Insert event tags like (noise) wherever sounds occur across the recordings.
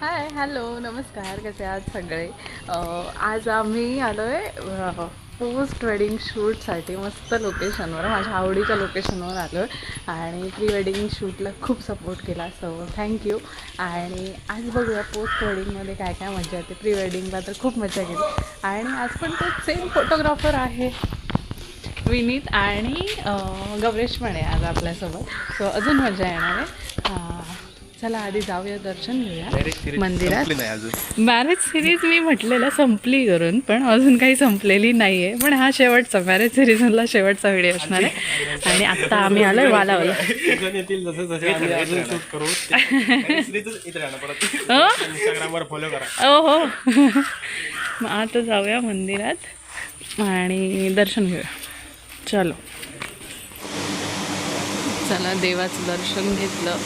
Hi hello नमस्कार कसे आहात सगळे? आज आम्ही आलो आहे पोस्ट वेडिंग शूटसाठी मस्त लोकेशनवर माझ्या आवडीच्या लोकेशनवर आलो आहे आणि प्री वेडिंग शूटला खूप सपोर्ट केला सो थँक्यू आणि आज बघूया पोस्ट वेडिंगमध्ये काय काय मजा येते. प्री वेडिंगला तर खूप मजा केली आणि आज पण तो सेम फोटोग्राफर आहे विनीत आणि गौरेश पण आहे आज आपल्यासोबत. सो अजून मजा येणार आहे. चला आधी जाऊया दर्शन घेऊया. मंदिरात. मॅरेज सिरीज मी म्हटलेलं संपली करून पण अजून काही संपलेली नाही आहे पण हा शेवटचा मॅरेज सिरीजमधला शेवटचा व्हिडिओ असणार आहे. आणि आत्ता आम्ही वालावाला? इंस्टाग्रामवर फॉलो करा. ओ हो. मग आता जाऊया मंदिरात आणि दर्शन घेऊया. चलो. चला देवाचं दर्शन घेतलं.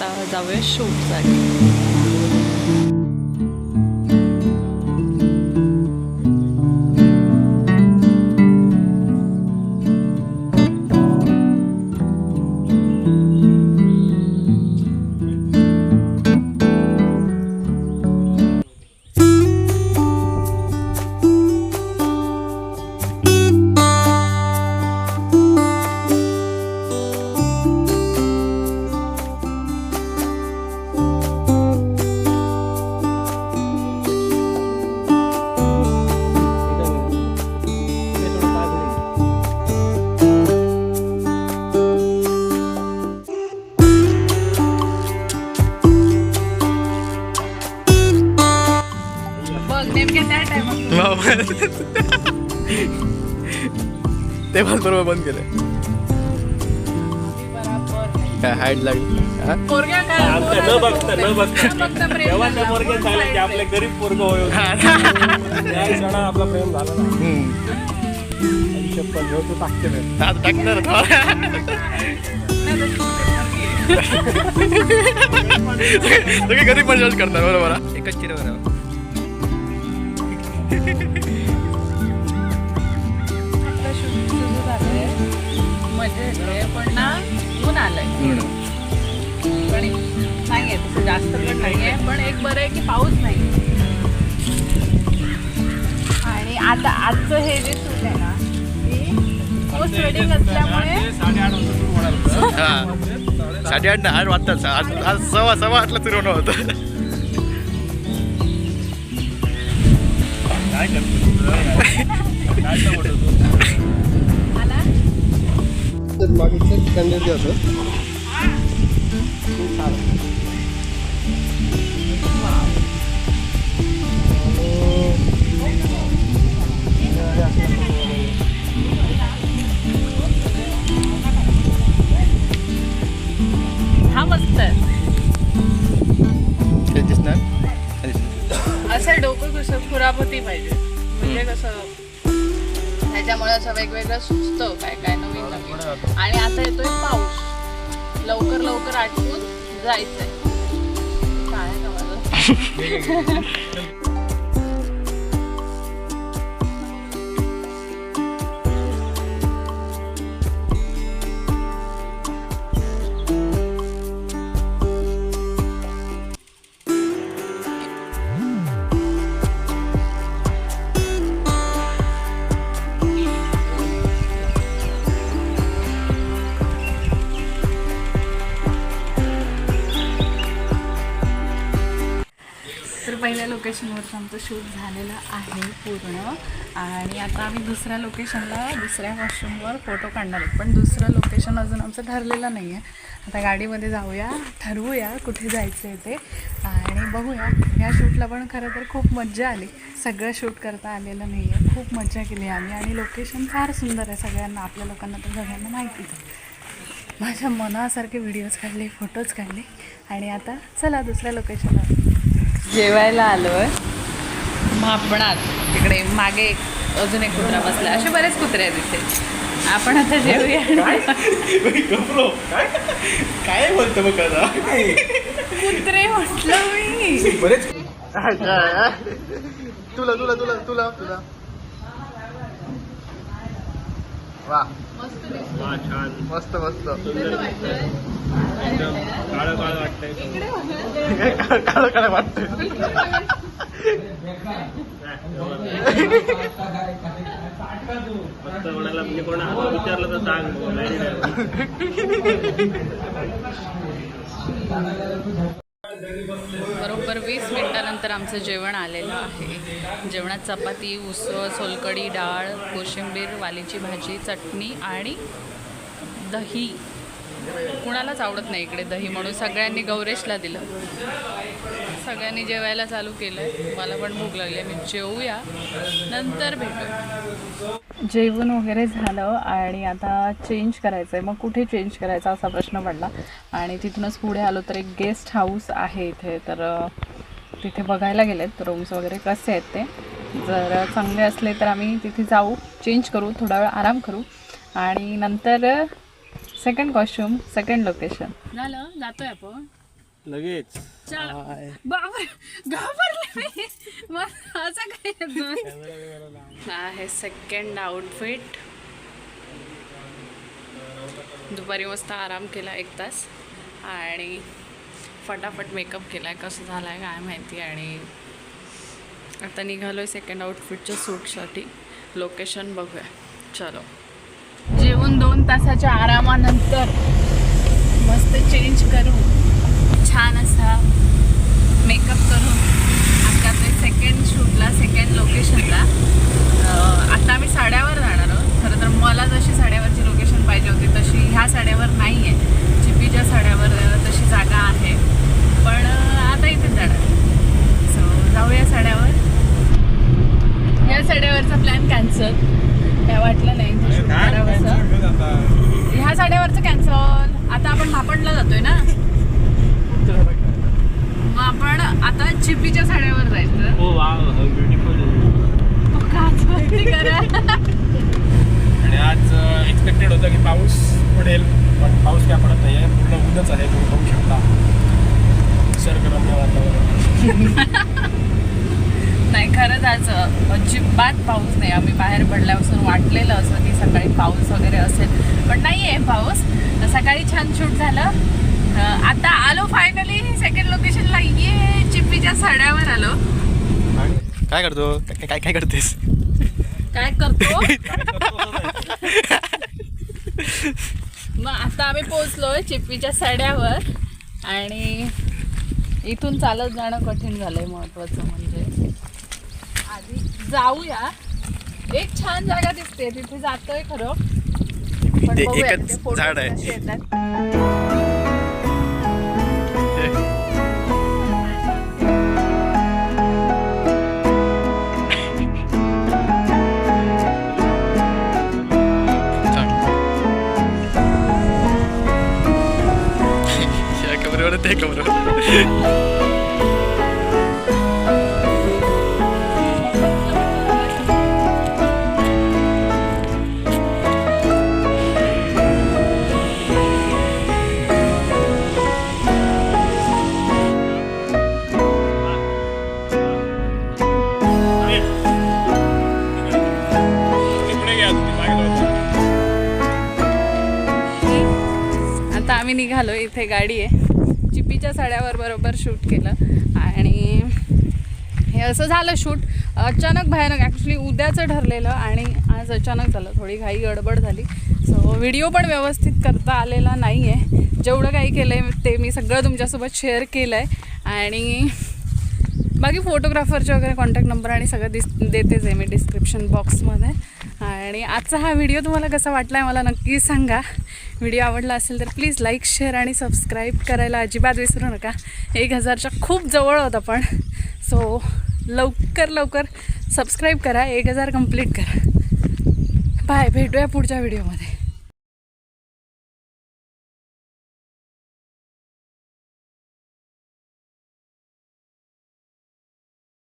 आता जाऊया शूटसाठी त्या टायमात ते पण बरोबर बंद केलं काय हाईट लागली न बघता बघता. तेव्हा त्या की आपले गरीब पोरग होय. आपला प्रेम झाला ना. हम्म. चप्पल घेऊ तू टाकते टाकणार घरी (laughs) पण जज करणार बरोबर हा? एकच सुरू झालंय मजा येते पण ना ऊन आलंय पण नाहीये तसं जास्त पण नाहीये पण एक बरं आहे की पाऊस नाही आणि आता आजचं हे. जे शूट आहे ना पोस्ट वेडिंग असल्यामुळे साडेआठ वाजता सुरू ना आठ वाजताच आज आज सव्वा सव्वा आठला सुरू होतं. काय करतो (laughs) तुझं? असं डोकं कसं खुरापती पाहिजे. म्हणजे कसं त्याच्यामुळे असं वेगवेगळं सुचतं काय काय नवीन नवीन. आणि आता येतोय पाऊस. लवकर लवकर आटपून जायचंय. काय का माझं? (laughs) (laughs) लोकेशनवरचं आमचं शूट झालेलं आहे पूर्ण. आणि आता आम्ही दुसऱ्या लोकेशनला दुसऱ्या वॉशरूमवर फोटो काढणार आहेत. पण दुसरं लोकेशन अजून आमचं ठरलेलं नाही आहे. आता गाडीमध्ये जाऊया ठरवूया कुठे जायचं आहे ते. आणि बघूया. या शूटला पण खरं तर खूप मज्जा आली. सगळं शूट करता आलेलं नाही आहे खूप मज्जा केली आम्ही. आणि लोकेशन फार सुंदर आहे सगळ्यांना. आपल्या लोकांना तर सगळ्यांना माहितीच आहे. माझ्या मनासारखे व्हिडिओज काढले फोटोज काढले. आणि आता चला दुसऱ्या लोकेशनवर जेवायला आलो आहे मापणात तिकडे मागे एक अजून एक कुत्रा बसला. असे बरेच कुत्रे आहेत इथे. आपण आता जेवूया. काय? काय बोलतो मग आता? कुत्रे म्हटलं मी. बरेच तुला तुला तुला तुला तुला. वा. वा छान मस्त मस्त वाटतंय? काळं काळं वाटतंय. काळ काळ वाटत इकडे बघा. फक्त कोणाला म्हणजे कोणा विचारलं तर सांग नाही नाही. बरोबर वीस मिनटानंतर आमचं जेवण आलेलं आहे. जेवणात चपाती उसळ सोलकडी डाळ कोशिंबीर वालीची भाजी चटणी आणि दही. कुणालाच आवडत नाही इकडे दही म्हणून. सगळ्यांनी गौरेशला दिलं. सगळ्यांनी जेवायला चालू केलं मला पण भूक लागली. मी जेवूया नंतर भेटू. जेवण वगैरे झालं आणि आता चेंज करायचं आहे मग कुठे चेंज करायचा असा प्रश्न पडला. आणि तिथूनच पुढे आलो तर एक गेस्ट हाऊस आहे इथे. तर तिथे बघायला गेलेत. रूम्स वगैरे कसे आहेत ते. जर चांगले असले तर आम्ही तिथे जाऊ चेंज करू थोडा वेळ आराम करू. आणि नंतर सेकंड कॉस्ट्युम सेकंड लोकेशन झालं. जातोय आपण. लगेच. घाबरले असं काय? हा आहे सेकंड आउटफिट दुपारी मस्त आराम केला एक तास. आणि फटाफट मेकअप केला आहे कसं झाला आहे काय माहिती. आणि आता निघालो आहे सेकंड आउटफिटच्या सूटसाठी लोकेशन बघूया. चलो. जेवण दोन तासाच्या आरामानंतर मस्त चेंज करू. छान असा मेकअप करून आता ते सेकंड शूटला सेकंड लोकेशनला आता आम्ही साड्यावर जाणार आहोत खरं तर मला जशी साड्यावरची लोकेशन पाहिजे होती तशी ह्या साड्यावर नाही आहे चिपीच्या साड्यावर अ, तशी जागा आहे पण अ, आता इथेच जाणार सो जाऊया साड्यावर या साड्यावरचा प्लॅन कॅन्सल काय वाटलं नाही इथे shoot करावंसं. ह्या साड्यावरचं कॅन्सल आता आपण मापणला जातोय ना मग आपण आता चिपीच्या साड्यावर जायचं. हो वा ब्युटिफुल हो आणि आज एक्सपेक्टेड होतं की पाऊस पडेल पण पाऊस काय पडत नाही आहे पूर्ण ऊनच आहे तुम्ही बघू शकता. निसर्गरम्य वातावरण. नाही खरंच आज अजिबात पाऊस नाही. आम्ही बाहेर पडल्यापासून वाटलेलं असं की सकाळी पाऊस वगैरे असेल. पण नाही आहे पाऊस. सकाळी छान शूट झालं अं, आता आलो फायनली सेकंड लोकेशनला ये चिपीच्या साड्यावर आलो. काय करतो? काय काय करतेस? काय करतो? मग आता आम्ही पोहोचलोय चिपीच्या साड्यावर. आणि इथून चालत जाणं कठीण झालंय महत्वाचं म्हणजे. आधी जाऊया. एक छान जागा दिसते तिथे जातोय खरं. पण बघूया एकच झाड आहे. आम्ही निघालो इथे गाडी आहे. चिपीच्या साड्यावर बरोबर शूट केलं. आणि हे असं झालं शूट. अचानक भयानक ॲक्च्युली उद्याचं ठरलेलं आणि आज अचानक झालं. थोडी घाई गडबड झाली. सो व्हिडिओ पण व्यवस्थित करता आलेला नाही आहे जेवढं काही केलं आहे ते मी सगळं तुमच्यासोबत शेअर केलं आहे आणि बाकी फोटोग्राफरचे वगैरे कॉन्टॅक्ट नंबर आणि सगळं दिस देतेच आहे मी डिस्क्रिप्शन बॉक्समध्ये आणि आजचा हा व्हिडिओ तुम्हाला कसा वाटला आहे मला नक्की सांगा. व्हिडिओ आवडला असेल तर प्लीज लाईक शेअर आणि सबस्क्राईब करायला अजिबात विसरू नका. एक हजारच्या खूप जवळ होत आपण. सो लवकर लवकर सबस्क्राईब करा. एक हजार कंप्लीट करा. बाय भेटूया पुढच्या व्हिडिओमध्ये.